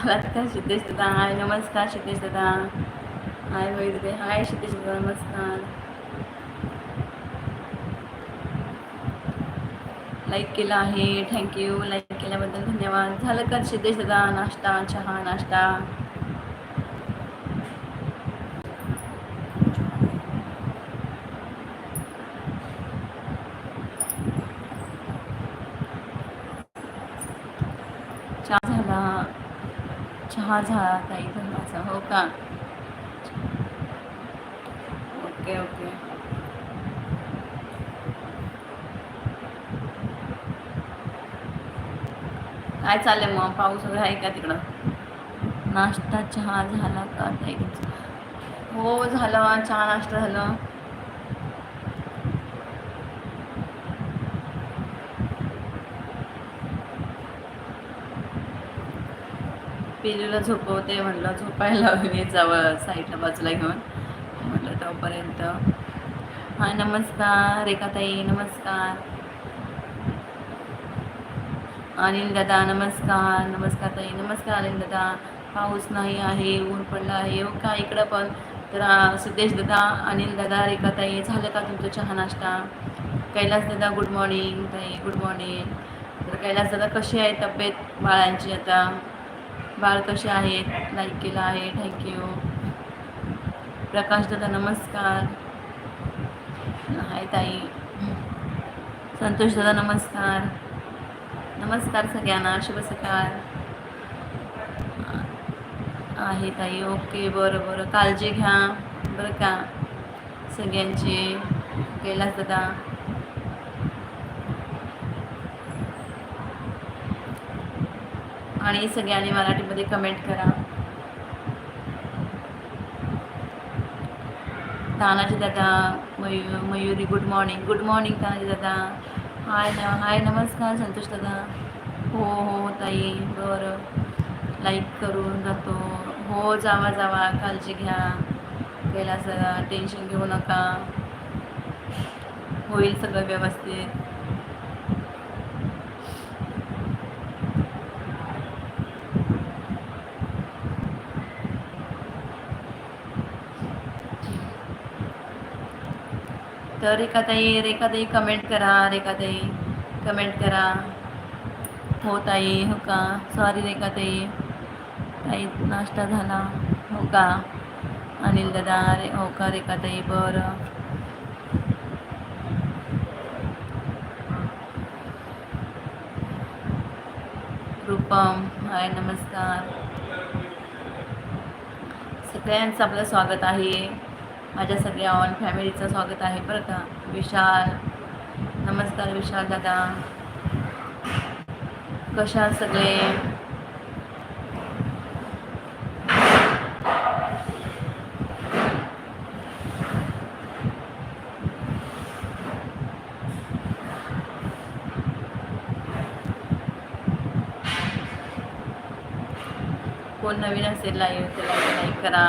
आलात का सिद्धेश दादा हाय नमस्कार सिद्धेश दादा हाय वैद्य हाय सिद्धेश दादा नमस्कार. लाईक केलं आहे. थँक्यू लाईक केल्याबद्दल धन्यवाद. झालं का सिद्धेश दादा नाश्ता चहा नाश्ता चहा झाला चहा झाला ताई धर्माचा हो का? Okay okay. काय चाललंय मग? पाऊस वगैरे आहे का तिकडं? नाश्ता चहा झाला का काही हो झालं. चहा नाश्ता झालं. पिलूला झोपवते म्हटलं झोपायला मी जावं साईडला बाजूला घेऊन. म्हटलं तोपर्यंत. हां नमस्कार रेखाताई नमस्कार. अनिल दादा नमस्कार नमस्कार ताई नमस्कार अनिल दादा. पाऊस नाही आहे ऊन पडला आहे हो का? इकडं पण. तर सुदेश दादा अनिल दादा रेखाताई झालं का तुमचं चहा नाश्ता? कैलास दादा गुड मॉर्निंग ताई गुड मॉर्निंग तर कैलास दादा कशी आहे तब्येत बाळांची आता? बाळ कसे आहेत? लाईक केलं आहे. थँक्यू प्रकाश दादा नमस्कार. हाय ताई. संतोष दादा नमस्कार. नमस्कार सगळ्यांना. शुभ सकाळ. आहे ताई. ओके बरं बरं. काळजी घ्या. बरं का? सगळ्यांची. कैलास दादा. आणि सगळ्यांनी मराठीमध्ये कमेंट करा. तानाजी दादा Mayu Mayuri good morning good morning Tanaji दादा. हाय न हाय नमस्कार संतोष दादा. हो हो ताई बरं. लाईक करून जातो. हो जावा जावा काळजी घ्या. कैलास दादा टेन्शन घेऊ नका. होईल सगळं व्यवस्थित. तर रेखाताई रेखाताई कमेंट करा रेखाताई कमेंट करा. हो ताई हो का? सॉरी रेखाताई. ताई नाश्ता झाला. हो का? अनिल दादा रे हो का रेखाताई? बरं. रूपम हाय नमस्कार. सगळ्यांचं आपलं स्वागत आहे. माझ्या सगळ्या ऑन फॅमिलीचं स्वागत आहे बरं का विशाल नमस्कार विशाल दादा. कशा सगळे? कोण नवीन असेल लाईव्ह लाईक करा.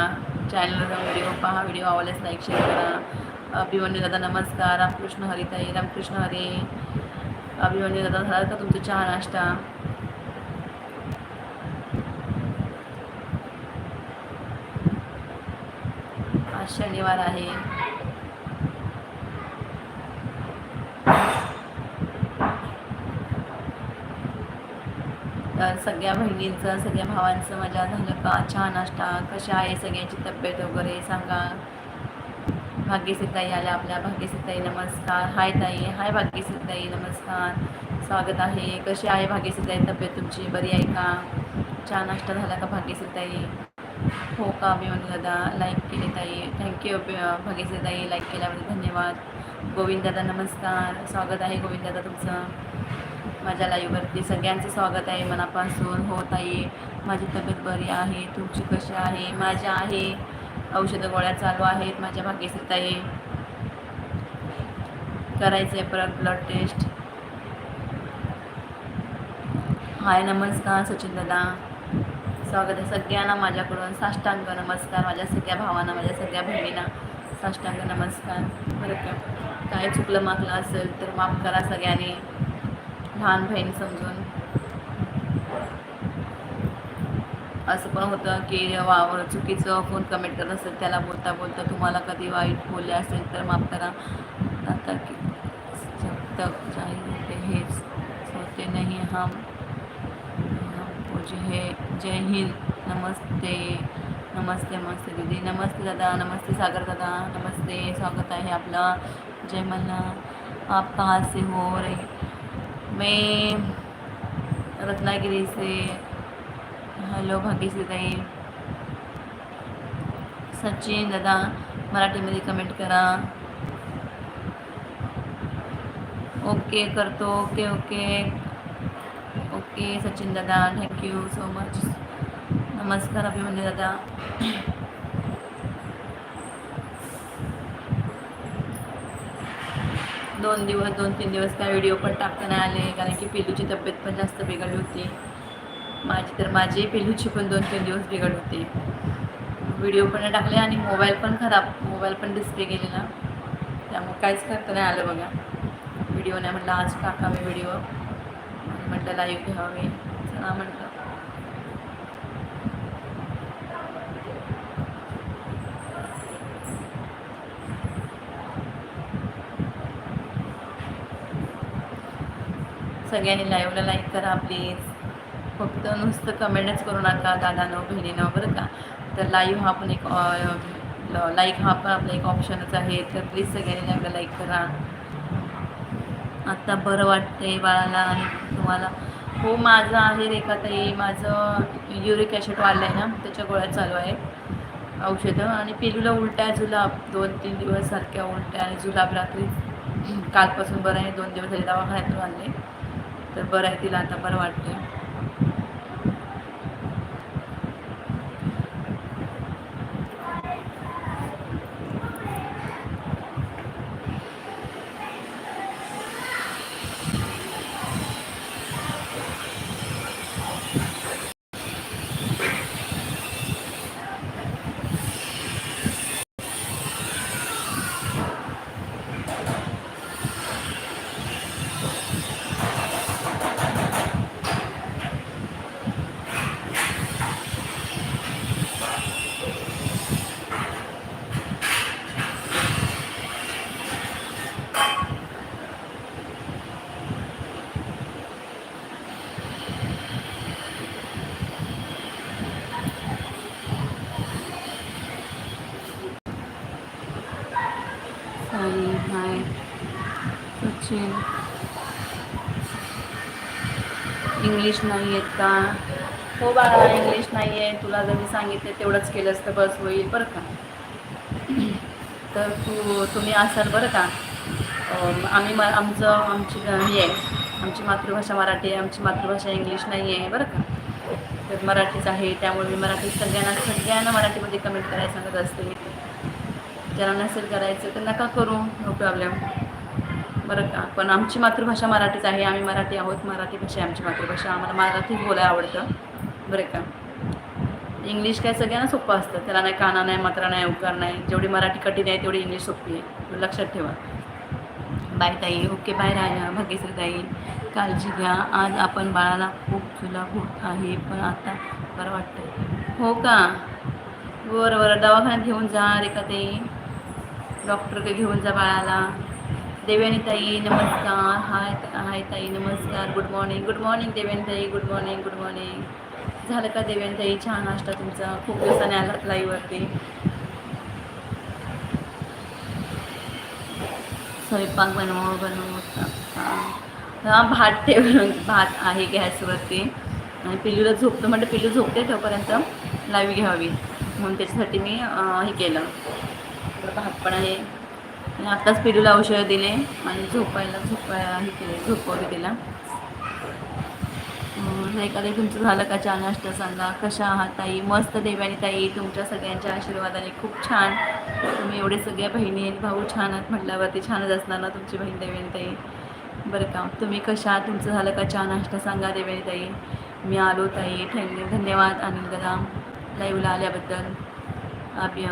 चॅनलवर जाऊन व्हिडिओ पहा व्हिडिओ आवडल्यास लाईक शेअर करा. अभिमन्यू दादा नमस्कार. रामकृष्ण हरिताई रामकृष्ण हरे. अभिमन्यू दादा झाला का तुमचा चहा नाश्ता? आज शनिवार आहे तर सगळ्या बहिणींचं सगळ्या भावांचं मजा झालं का चहा नाश्ता? कशा आहे सगळ्यांची तब्येत वगैरे? सांगा. भाग्यश्री आल्या आपल्या. भाग्यश्री नमस्कार. हाय ताई. हाय भाग्यश्री नमस्कार. स्वागत आहे. कशी आहे भाग्यश्री तब्येत तुमची? बरी आहे का? चहा नाश्ता झाला का भाग्यश्री हो का? अभिमान दादा लाईक केली ताई. थँक्यू भाग्यश्री लाईक केल्याबद्दल धन्यवाद. गोविंद दादा नमस्कार. स्वागत आहे गोविंद दादा तुमचं. माझ्या लाईव्हवरती सगळ्यांचं स्वागत आहे मनापासून. होत आहे माझी तब्येत बरी आहे तुमची कशी आहे? माझ्या आहे औषधं गोळ्या चालू आहेत माझ्या भाग्यश्री आहे करायचं आहे परत ब्लड टेस्ट हाय नमस्कार सचिन दादा स्वागत आहे सगळ्यांना माझ्याकडून. साष्टांग नमस्कार माझ्या सगळ्या भावांना माझ्या सगळ्या बहिणींना. साष्टांग नमस्कार. बरं का? काय चुकलं मागलं असेल तर माफ करा सगळ्यांनी. लहान बहीण समजून असं पण होतं की वा चुकीचं फ़ोन कमेंट करत असेल, त्याला बोलता बोलता तुम्हाला कधी वाईट बोलले असेल तर माफ़ करा. आता की जब हेच होते नहीं हम. है जय हिंद, नमस्ते नमस्ते नमस्ते दीदी, नमस्ते दादा, नमस्ते सागर दादा, नमस्ते, स्वागत आहे आपलं. जय मल्ला आप कहाँ से हो रही? मैं रत्नागिरी से, हॅलो भाग्यश्री ताई सचिन दादा मराठी मराठीमध्ये कमेंट करा। ओके करतो ओके ओके। ओके सचिन दादा थँक्यू सो मच नमस्कार अभिमन्यू दादा। दोन दिवस दोन तीन दिवस काय व्हिडिओ पण टाकता नाही आले. कारण की पिलूची तब्येत पण जास्त बिघडली होती. माझी तर माझी पिलूची पण दोन तीन दिवस बिघड होती. व्हिडिओ पण नाही टाकले आणि मोबाईल पण खराब मोबाईल पण डिस्प्ले गेलेला त्यामुळे काहीच करता नाही आलं बघा. व्हिडिओ नाही म्हटलं आज टाकावे व्हिडिओ म्हटलं लाईव्ह घ्यावे. चला म्हटलं. सगळ्यांनी लाईव्हला लाईक करा प्लीज फक्त नुसतं कमेंटच करू नका दादानं बहिणीनं बरं का? तर लाईव्ह हा पण एक लाईक हा पण आपला एक ऑप्शनच आहे. तर प्लीज सगळ्यांनी लाईव्हला लाईक करा. आत्ता बरं वाटते बाळाला आणि तुम्हाला. हो माझं आहे रेखाताई माझं युरिक ॲसिड वाढलं आहे ना त्याच्या गोळ्या चालू आहे औषधं आणि पिलूला उलट्या जुलाब. दोन तीन दिवस सारख्या उलट्या आणि जुलाब रात्री. कालपासून बरं आहे दोन दिवस झाले दवाखान्यातून आणले तर बरं आहे तिला आता बरं वाटतं साई हाय सचिन इंग्लिश नाही आहेत का? हो बाळा इंग्लिश नाही आहे तुला जर मी सांगितलं तेवढंच केलं असतं बस होईल बरं का? तर तू तुम्ही असाल बरं का? आम्ही म आमचं आमची हे आहे. आमची मातृभाषा मराठी आहे. आमची मातृभाषा इंग्लिश नाही आहे बरं का? तर मराठीच आहे. त्यामुळे मी मराठी सगळ्यांना सगळ्यांना मराठीमध्ये कमेंट करायला सांगत असते. ज्यांना नसेल करायचं तर नका करू. नो प्रॉब्लेम बरं का? पण आमची मातृभाषा मराठीच आहे. आम्ही मराठी आहोत. मराठी भाषा आहे आमची मातृभाषा. आम्हाला मराठीच बोलायला आवडतं. बरं का? इंग्लिश काय सगळ्यांना सोपं असतं. त्याला नाही काना नाही मात्रा नाही उकार नाही. जेवढी मराठी कठीण आहे तेवढी इंग्लिश सोपी आहे. लक्षात ठेवा. बाय ताई. ओके बाय राजा. भाग्यश्री ताई. काळजी घ्या. आज आपण बाळाला खूप तुला होत आहे पण आता बरं वाटतं हो का? बरं बरं. दवाखान्यात घेऊन जा रे का ते डॉक्टरकडे घेऊन जा बाळाला. देवयानी ताई नमस्कार. हाय हाय ताई नमस्कार. Good morning good morning Devyani ताई. गुड मॉर्निंग गुड मॉर्निंग झालं का देवयानी ताई? छान नाश्ता तुमचा. खूप दिवसाने आलात लाईव्हवरती स्वयंपाक बनव बनव हां भात ठेवून भात आहे गॅसवरती. आणि पिल्लूला झोपतो म्हणजे पिल्लू झोपते तोपर्यंत लावी घ्यावी. म्हणून त्याच्यासाठी मी हे केलं. भात पण आहे. आणि आत्ताच पिडूला औषधं दिले. आणि झोपायला झोपायला हे केले झोपवले तिला. एखादं तुमचं झालं का चहा नाश्ता सांगा कशा आहात ताई? मस्त देवानी ताई तुमच्या सगळ्यांच्या आशीर्वादाने खूप छान. तुम्ही एवढे सगळ्या बहिणी आणि भाऊ छान आहात म्हटल्यावरती छानच असणार ना तुमची बहीण देवानी ताई? बरं का. तुम्ही कशा आहात? तुमचं झालं का चहा नाश्ता सांगा देवानी ताई? मी आलो ताई. थँक्यू धन्यवाद अनिल दादा. लाईव्हला आल्याबद्दल. अभि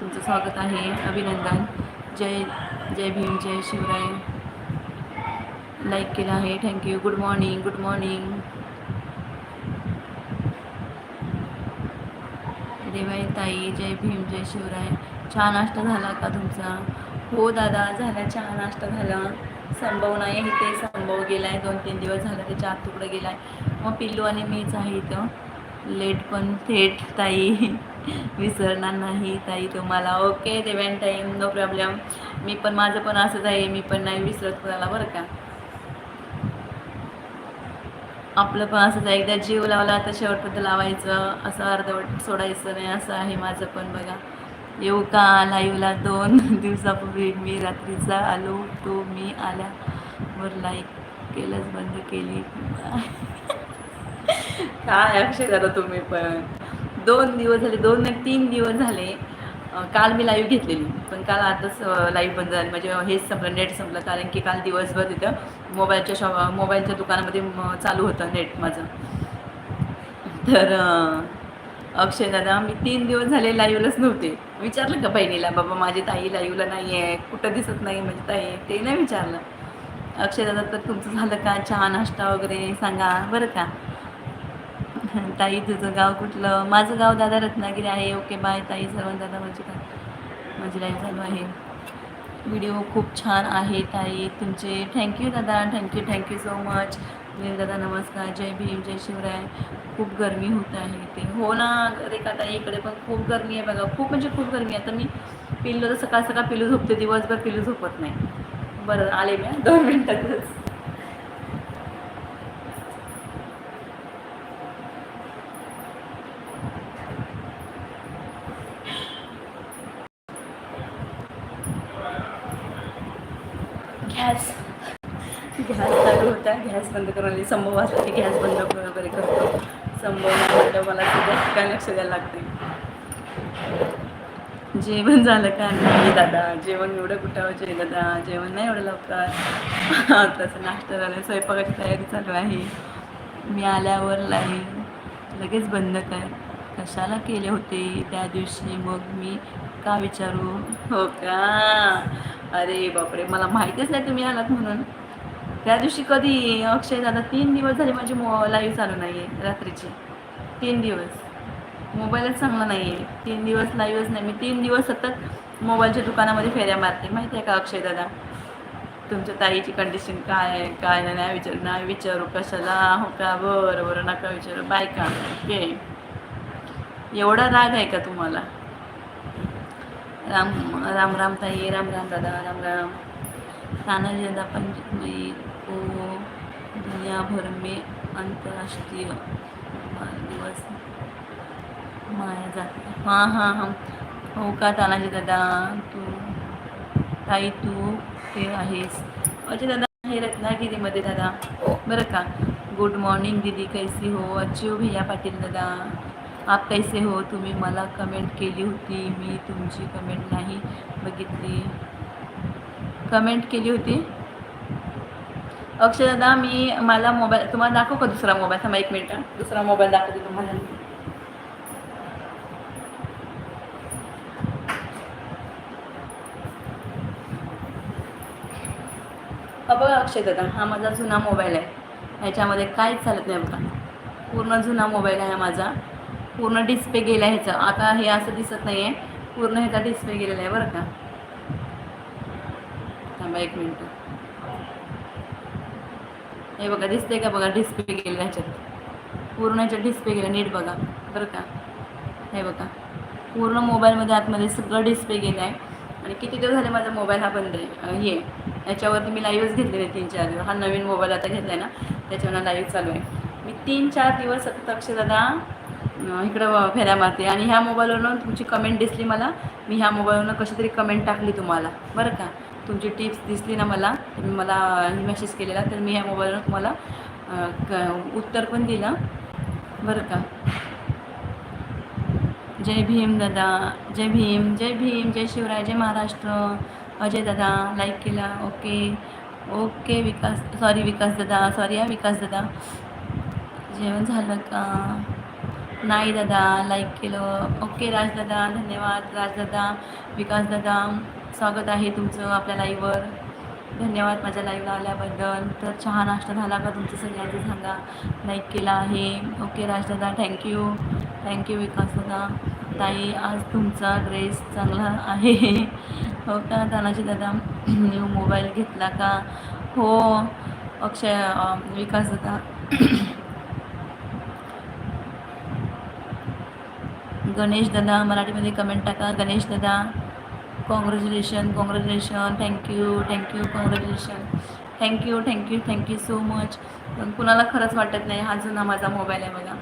तुमचं स्वागत आहे. अभिनंदन. जय जय भीम जय शिवराय. लाईक केलं आहे. Thank you good morning good morning Devai ताई जय भीम जय शिवराय. चहा नाश्ता झाला का तुमचा? हो दादा झाला चहा नाश्ता झाला. संभव नाही इथे संभव गेला आहे दोन तीन दिवस झाला त्याच्या आत तुकडं आहे मग पिल्लू आणि मीच आहे इथं. लेट पण थेट ताई. विसरणार नाही ताई तुम्हाला. ओके ते देव्यान टाईम नो प्रॉब्लेम मी पण माझं पण असंच आहे. मी पण नाही विसरत कोणाला बरं का? आपलं पण असंच आहे. एकदा जीव लावला तर शेवटपर्यंत लावायचं. असं अर्धवट सोडायचं नाही. असं आहे माझं पण बघा. येऊ का लाईव्हला दोन दिवसापूर्वी? मी रात्रीचा आलो तो मी आल्यावर लाईक केलंच बंद केली. काय अक्षय करा तुम्ही पण? दोन दिवस झाले दोन नाही तीन दिवस झाले काल मी लाईव्ह घेतलेली. पण काल आताच लाईव्ह बंद झाली. म्हणजे हेच संपलं नेट संपलं. कारण की काल दिवसभर तिथं मोबाईलच्या शॉप मोबाईलच्या दुकानामध्ये चालू होतं नेट माझं. तर अक्षय दादा मी तीन दिवस झाले लाईव्हलाच नव्हते. विचारलं का बहिणीला बाबा माझी ताई लाईव्हला नाही आहे कुठं दिसत नाही म्हणजे ताई? ते नाही विचारलं. अक्षय दादा तर तुमचं झालं का? चहा नाश्ता वगैरे सांगा बरं का. ताई तुझं गाव कुठलं? माझं गाव दादा रत्नागिरी आहे. ओके बाय ताई. सर्वांना दादा माझी काय? माझी लाईफ चालू आहे. व्हिडिओ खूप छान आहे ताई. तुमचे थँक्यू दादा. थँक्यू थँक्यू सो मच दादा नमस्कार. जय भीम जय शिवराय. खूप गरमी होत आहे ते हो ना रेखा ताई? इकडे पण खूप गरमी आहे बघा. खूप म्हणजे खूप गरमी आहे. आता मी पिल्लू तर सकाळ सकाळ पिल्लू झोपते. दिवसभर पिल्लू झोपत नाही. बरं आले मी दोन मिनटातच गॅस गॅस चालू होता गॅस बंद संभव गॅस बंद करून वगैरे करतो. संभव म्हटलं मला सगळ्या काय लक्ष द्यायला लागते जेवण झालं का नाही दादा? जेवण एवढं कुठं व्हायचे दादा? जेवण नाही एवढं लवकर. तसं नाश्ता झालं स्वयंपाकाची तयारी चालू आहे. मी आल्यावर लाईन लगेच बंद कर. कशाला केले होते त्या दिवशी? मग मी का विचारू? हो का? अरे बापरे मला माहितीच नाही तुम्ही आलात म्हणून. त्या दिवशी कधी अक्षय दादा तीन दिवस झाले माझी मो लाईव्ह चालू नाही आहे रात्रीची. तीन दिवस. मोबाईलच चांगला नाही आहे तीन दिवस लाईव्हच नाही. मी तीन दिवस सतत मोबाईलच्या दुकानामध्ये फेऱ्या मारते. माहिती आहे का अक्षय दादा? तुमच्या ताईची कंडिशन काय आहे? काय नाही नाही विचारू नाही विचारू. कशाला? हो का? बरं बरं. नका विचारू. बाय का ओके एवढा राग आहे का तुम्हाला? राम राम राम ताई. राम राम दादा. राम राम. तानाजी दादा पंचमई को दुनिया भर में अंतर्राष्ट्रीय दिवस माया जाते. हां हां हां. हो का तानाजी दादा? तू ताई तू ते आहेस? अच्छा दादा हे रत्नागिरीमध्ये दादा. हो, बरं का. गुड मॉर्निंग दीदी. कैसी हो? अच्छी हो भैया पाटील दादा. आप कैसे हो? तुम्ही मला कमेंट केली होती. मी तुमची कमेंट नाही बघितली. कमेंट केली होती. अक्षरदा मी मला मोबाईल तुम्हाला दाखवू का दुसरा मोबाईल? थांबा एक मिनिट. दुसरा मोबाईल दाखवते तुम्हाला. बघा अक्षय दादा हा माझा जुना मोबाईल आहे. ह्याच्यामध्ये काहीच चालत नाही बघा. पूर्ण जुना मोबाईल आहे हा माझा. पूर्ण डिस्प्ले गेला ह्याचा. आता हे असं दिसत नाही आहे पूर्ण ह्याचा डिस्प्ले गेलेला आहे बरं का. थांबा एक मिनटं. हे बघा दिसते का बघा डिस्प्ले गेला ह्याच्यात? पूर्ण ह्याच्यात डिस्प्ले गेला नीट बघा बरं का? हे बघा पूर्ण मोबाईलमध्ये आतमध्ये सगळं डिस्प्ले गेलं आहे. आणि किती दिवस झाले माझा मोबाईल हा बंद आहे? हे याच्यावरती मी लाईव्हच घेतलेले तीन चार दिवस. हा नवीन मोबाईल आता घेतला आहे ना त्याच्यावर लाईव्ह चालू आहे. मी तीन चार दिवस सतत अक्षरदा इकडं फेऱ्या मारते. आणि ह्या मोबाईलवरून तुमची कमेंट दिसली मला मी ह्या मोबाईलवरून कशी तरी कमेंट टाकली तुम्हाला. बरं का? तुमची टिप्स दिसली ना मला तुम्ही मला मेसेज केलेला तर मी या मोबाईलवर तुम्हाला क उत्तर पण दिलं. बरं का? जय भीम दादा जय भीम जय भीम जय शिवराय जय महाराष्ट्र अजय दादा लाईक केला okay okay Vikas sorry Vikas दादा सॉरी हा विकास दादा. जेवण झालं का? नाही दादा लाईक केलं. ओके राजदादा धन्यवाद. राजदादा विकास दादा. स्वागत आहे तुमचं आपल्या लाईव्हवर धन्यवाद माझ्या लाईव्हला आल्याबद्दल. तर चहा नाश्ता झाला का तुमचं सगळ्यांचं झाला लाईक केला आहे. Okay राजदादा thank you thank you Vikas दादा. ताई आज तुमचा ड्रेस चांगला आहे. हो का तानाजी दादा? न्यू मोबाईल घेतला का? हो अक्षय विकास दादा. गणेश दादा मराठीमध्ये कमेंट टाका. गणेश दादा congratulation congratulation thank you thank you congratulation thank you thank you thank you so much कुणाला खरंच वाटत नाही हा जुना माझा मोबाईल आहे बघा.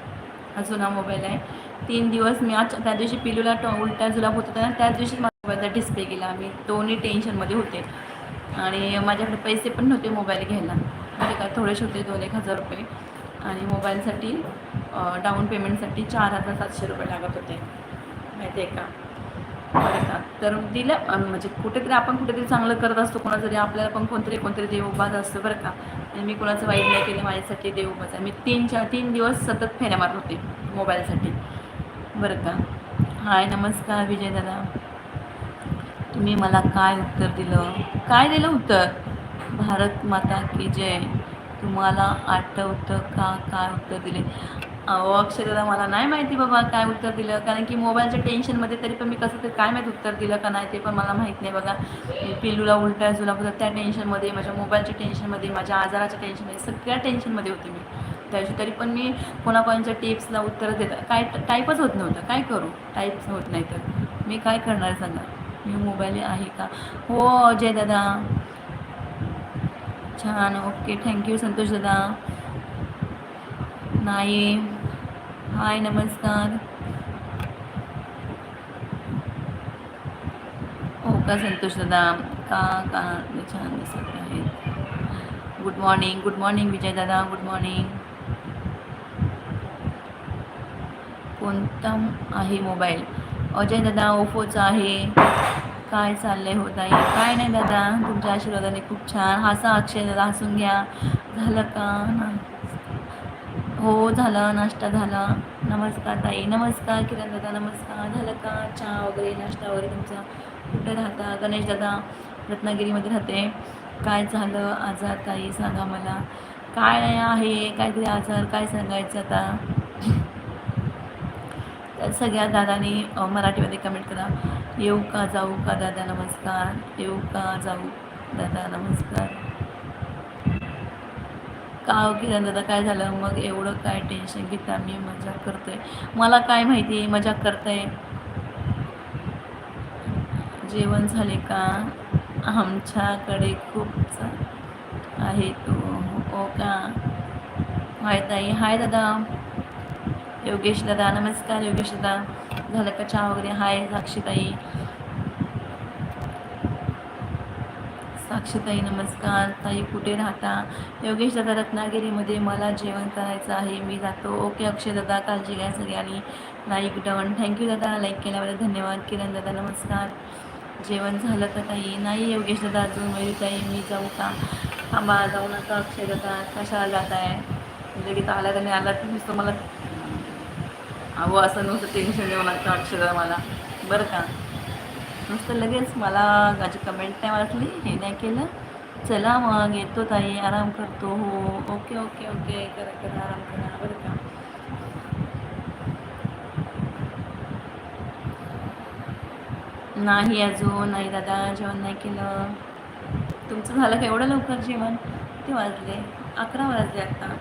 हा जुना मोबाईल आहे. तीन दिवस मी आज त्या दिवशी पिलूला टो उलटा जुलाब होत होता ना त्याच दिवशी माझा मोबाईलचा डिस्प्ले गेला मी दोन्ही टेन्शनमध्ये होते. आणि माझ्याकडे पैसे पण नव्हते मोबाईल घ्यायला. म्हणजे का थोडेसे होते दोन एक हजार रुपये. आणि मोबाईलसाठी डाऊन पेमेंटसाठी चार हजार सातशे रुपये लागत होते. माहिती आहे का? बरं का तर दिलं म्हणजे कुठेतरी आपण कुठेतरी चांगलं करत असतो. कोणाचं तरी आपल्याला पण कोणतरी कोणतरी देव उभाच असतो बरं का. आणि मी कोणाचं वाईट नाही केलं माझ्यासाठी देव उभाच आहे. मी तीन चार तीन दिवस सतत फेऱ्या मारत होते मोबाईलसाठी. बरं का. हाय नमस्कार विजय दादा. तुम्ही मला काय उत्तर दिलं? काय दिलं उत्तर? भारत माता की जय. तुम्हाला आठवतं का? काय उत्तर दिले? अहो अक्षरदा मला नाही माहिती बाबा काय उत्तर दिलं. कारण की मोबाईलच्या टेन्शनमध्ये तरी पण मी कसं ते काय माहीत उत्तर दिलं का नाही ते पण मला माहीत नाही बघा. पिल्लूला उलटा जुला बघा त्या टेन्शनमध्ये माझ्या मोबाईलच्या टेन्शनमध्ये माझ्या आजाराच्या टेन्शनमध्ये सगळ्या टेन्शनमध्ये होते मी. त्याची तरी पण मी कोणाकोणाच्या टिप्सला उत्तरं देतात काय टाईपच होत नव्हतं. काय करू? टाईप्स होत नाही तर मी काय करणार सांगा? मी मोबाईल आहे का? हो अजय दादा. छान ओके थँक्यू संतोष दादा. नाही. हाय, नमस्कार। का संतोष दादा, का का छान दिसत आहेत good morning good morning Vijay दादा गुड मॉर्निंग कोणता आहे मोबाईल? अजय दादा ओप्पोचा आहे. काय चाललंय होत आहे काय नाही दादा, तुमच्या आशीर्वादाने खूप छान. हसा अक्षय दादा, हसून घ्या. झालं का? ना हो झाला नाश्ता झाला. नमस्कार ताई. नमस्कार किरण दादा नमस्कार. झालं का चहा वगैरे नाश्ता वगैरे तुमचा? कुठे राहता? गणेश दादा रत्नागिरीमध्ये राहते. काय झालं आजार ताई? सांगा मला. काय आहे? काहीतरी आजार? काय सांगायचं आता? तर सगळ्या दादानी मराठीमध्ये कमेंट करा. येऊ का जाऊ का दादा नमस्कार. येऊ का जाऊ दादा नमस्कार. का किरण दादा काय झालं? मग एवढं काय टेन्शन घेता मी? मजा करतोय. मला काय माहिती? मजा करतोय. जेवण झाले का? आमच्याकडे खूप आहे तो. हो का? हाय ताई. हाय दादा. योगेश दादा. नमस्कार योगेश दादा. झालं का चहा वगैरे? हाय साक्षी ताई साक्षीताई नमस्कार. ताई कुठे राहता? योगेश दादा रत्नागिरीमध्ये मला जेवण करायचं आहे. मी जातो. ओके अक्षय दादा काळजी घ्या सगळ्यांनी. Like done. थँक्यू दादा. लाईक केल्याबद्दल धन्यवाद किरण दादा. नमस्कार. जेवण झालं का ताई? नाही योगेश दादा अजून ताई मी जाऊ का? थांबा जाऊ नका अक्षय दादा. कशाला जात आहे? म्हणजे लगेच आला तर नाही आला? तर तुम्हाला मला अहो असं नुसतं टेन्शन देऊ लागतं अक्षय दादा मला. बरं का? नुसतं लगेच मला माझी कमेंट नाही वाचली हे नाही केलं. चला मग येतो ताई आराम करतो. हो ओके ओके ओके. करा करा आराम करा. बरं का? नाही अजून नाही दादा जेवण नाही केलं. तुमचं झालं का एवढं लवकर जेवण? किती वाजले? अकरा वाजले आता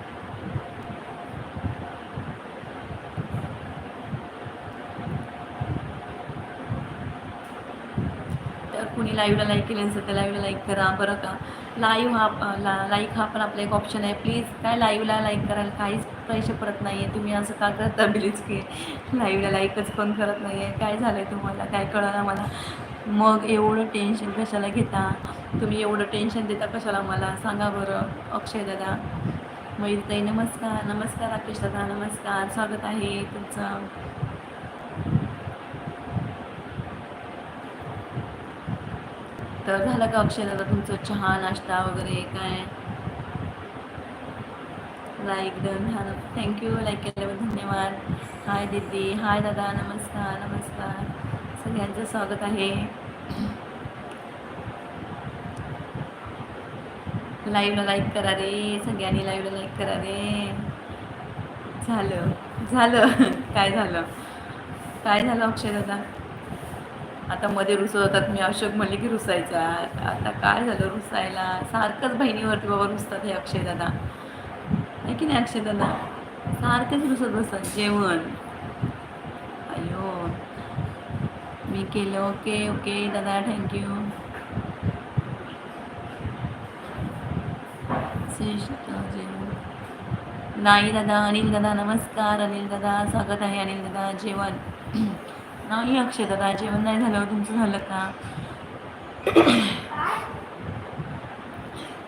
तर कुणी लाईव्हला लाईक केलं नसेल तर लाईव्हला लाईक करा बरं का? लाईव्ह हा ला लाईक हा पण आपला एक ऑप्शन आहे. प्लीज काय लाईव्हला लाईक करायला काहीच पैसे परत नाही आहे तुम्ही असं का करता प्लीज की लाईव्हला लाईकच पण करत नाही आहे काय झालं आहे तुम्हाला? काय कळलं मला मग एवढं टेन्शन कशाला घेता? तुम्ही एवढं टेन्शन देता कशाला मला सांगा बरं. अक्षय दादा मयूरताई नमस्कार. नमस्कार राकेश दादा नमस्कार. स्वागत आहे तुमचं तर झालं का अक्षय दादा तुमचं चहा नाश्ता वगैरे काय? लाईक डन हा थँक्यू लाईक केल्याबद्दल धन्यवाद. हाय दीदी. हाय दादा. नमस्कार नमस्कार. सगळ्यांचं स्वागत आहे. लाईव्हला लाईक करा रे. सगळ्यांनी लाईव्हला लाईक करा रे. झालं. झालं. काय झालं? काय झालं अक्षय दादा? आता मध्ये रुसत होतात मी अशोक म्हणले की रुसायचा. आता काय झालं रुसायला? सारखंच बहिणीवरती बाबा रुसतात हे अक्षय दादा आहे की नाही अक्षय दादा सारखेच रुसत बसतात जेवण. अयो मी केलं ओके ओके दादा थँक्यू नाही दादा अनिल दादा नमस्कार. अनिल दादा स्वागत आहे. अनिल दादा जेवण. नाही अक्षता दादा जेवण नाही झालं हो, तुमचं झालं का?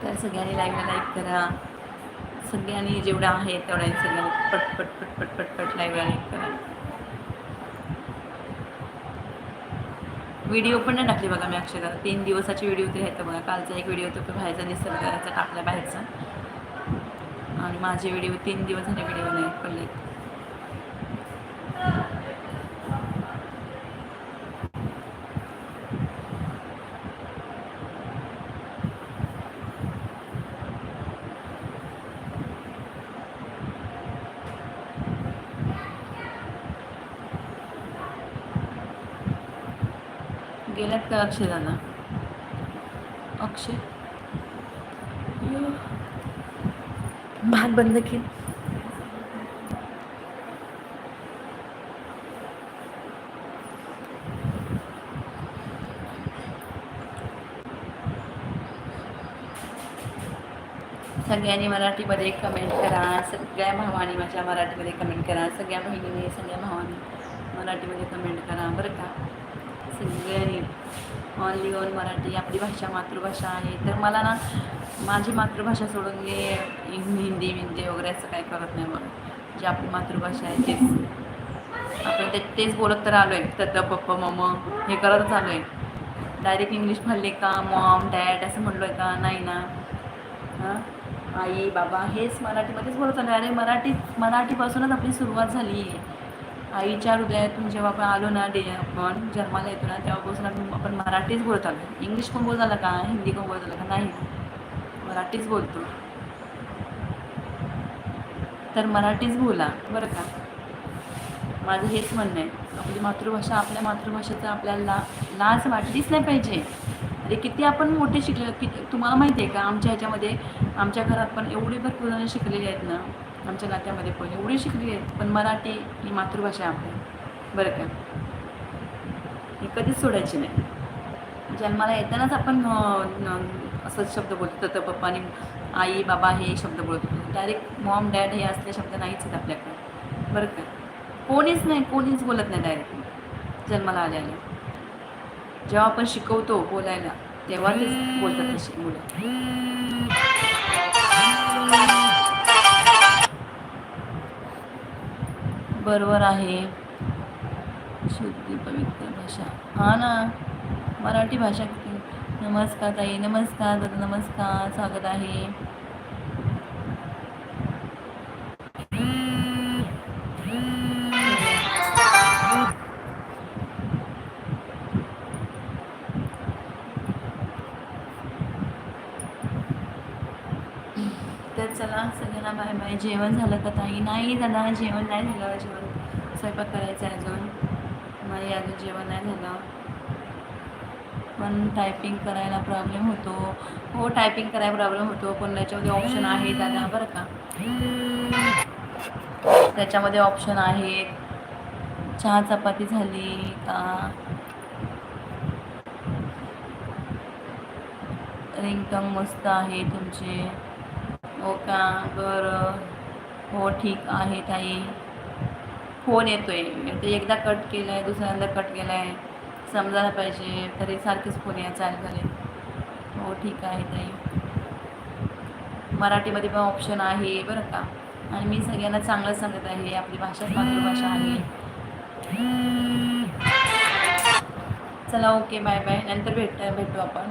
तर सगळ्यांनी लाईव्हला लाईक करा. सगळ्यांनी जेवढं आहे तेवढ्या सगळ्यांनी पट पट पट पट पट पट लाईव्हला लाईक करा. व्हिडिओ पण नाही टाकले बघा मी अक्षता. तीन दिवसाची व्हिडिओ ते आहेत बघा. कालचा एक व्हिडिओ तो बाहेरचा निसर्गाचा टाकला बाहेरचा. आणि माझे व्हिडिओ तीन दिवस झाले व्हिडिओ नाही पडले गेल्यात अक्षदाना अक्षय दादा अक्षय भात बंद केली. सगळ्यांनी मराठीमध्ये कमेंट करा. सगळ्या भावानी माझ्या मराठीमध्ये कमेंट करा. सगळ्या बहिणीने सगळ्या भावानी मराठीमध्ये कमेंट करा. बरं का? सगळ्यांनी ऑनली ऑन मराठी आपली भाषा मातृभाषा आहे. तर मला ना माझी मातृभाषा सोडून मी हिंदी विंदी वगैरे असं काही करत नाही मला जी आपली मातृभाषा आहे तेच. आपण ते तेच बोलत तर आलो आहे तर पप्पा मम हे करतच आलो आहे डायरेक्ट इंग्लिश म्हणले का मॉम डॅड असं म्हणलो आहे का? नाही ना. हां? आई बाबा हेच मराठीमध्येच बोलत आलो अरे मराठी मराठीपासूनच आपली सुरुवात झाली. आहे आईच्या हृदयातून जेव्हा आपण आलो ना डे आपण जन्माला येतो ना तेव्हापासून आपण आपण मराठीच बोलत आलो इंग्लिश पण बोलत आला का? हिंदी पण बोलत आला का? नाही. मराठीच बोलतो. तर मराठीच बोला बरं का? माझं हेच म्हणणं आहे. आपली मातृभाषा आपल्या मातृभाषेचा आपल्याला ला लाज वाटलीच नाही पाहिजे. अरे किती आपण मोठे शिकले की तुम्हाला माहिती आहे का? आमच्या ह्याच्यामध्ये आमच्या घरात पण एवढे भरपूर जण शिकलेले आहेत ना. आमच्या नात्यामध्ये पण एवढी शिकली आहेत पण मराठी ही मातृभाषा आहे आपली. बरं का? ही कधीच सोडायची नाही. जन्माला येतानाच आपण असंच शब्द बोलतो. तर पप्पानी आई बाबा हे शब्द बोलतो डायरेक्ट मॉम डॅड हे असले शब्द नाहीच आहेत आपल्याकडे. बरं का? कोणीच नाही कोणीच बोलत नाही डायरेक्ट जन्माला आल्याला जेव्हा आपण शिकवतो बोलायला तेव्हा तेच बोलतात तशी मुलं. बरोबर आहे. शुद्ध पवित्र भाषा. हा ना? मराठी भाषा नमस्कार ताई नमस्कार दादा नमस्कार. स्वागत आहे. जेवण झालं का ताई? नाही दादा जेवण नाही झालं जेवण स्वयंपाक करायचं आहे अजून. नाही अजून जेवण नाही झालं. पण टायपिंग करायला प्रॉब्लेम होतो. हो टायपिंग करायला प्रॉब्लेम होतो. पण याच्यामध्ये ऑप्शन आहे दादा बरं का? त्याच्यामध्ये ऑप्शन आहेत चहा चपाती झाली का? रिंगटंग मस्त आहे तुमचे. हो का? बरं. हो ठीक आहे ताई. फोन येतोय. ते एकदा कट केला आहे दुसऱ्यांदा कट केला आहे समजायला पाहिजे तरी सारखेच फोन या चालू झाले. हो ठीक आहे ताई. मराठीमध्ये पण ऑप्शन आहे बरं का? आणि मी सगळ्यांना चांगलं सांगत आहे आपली भाषा मातृभाषा आहे. चला ओके बाय बाय. नंतर भेट भेटू आपण.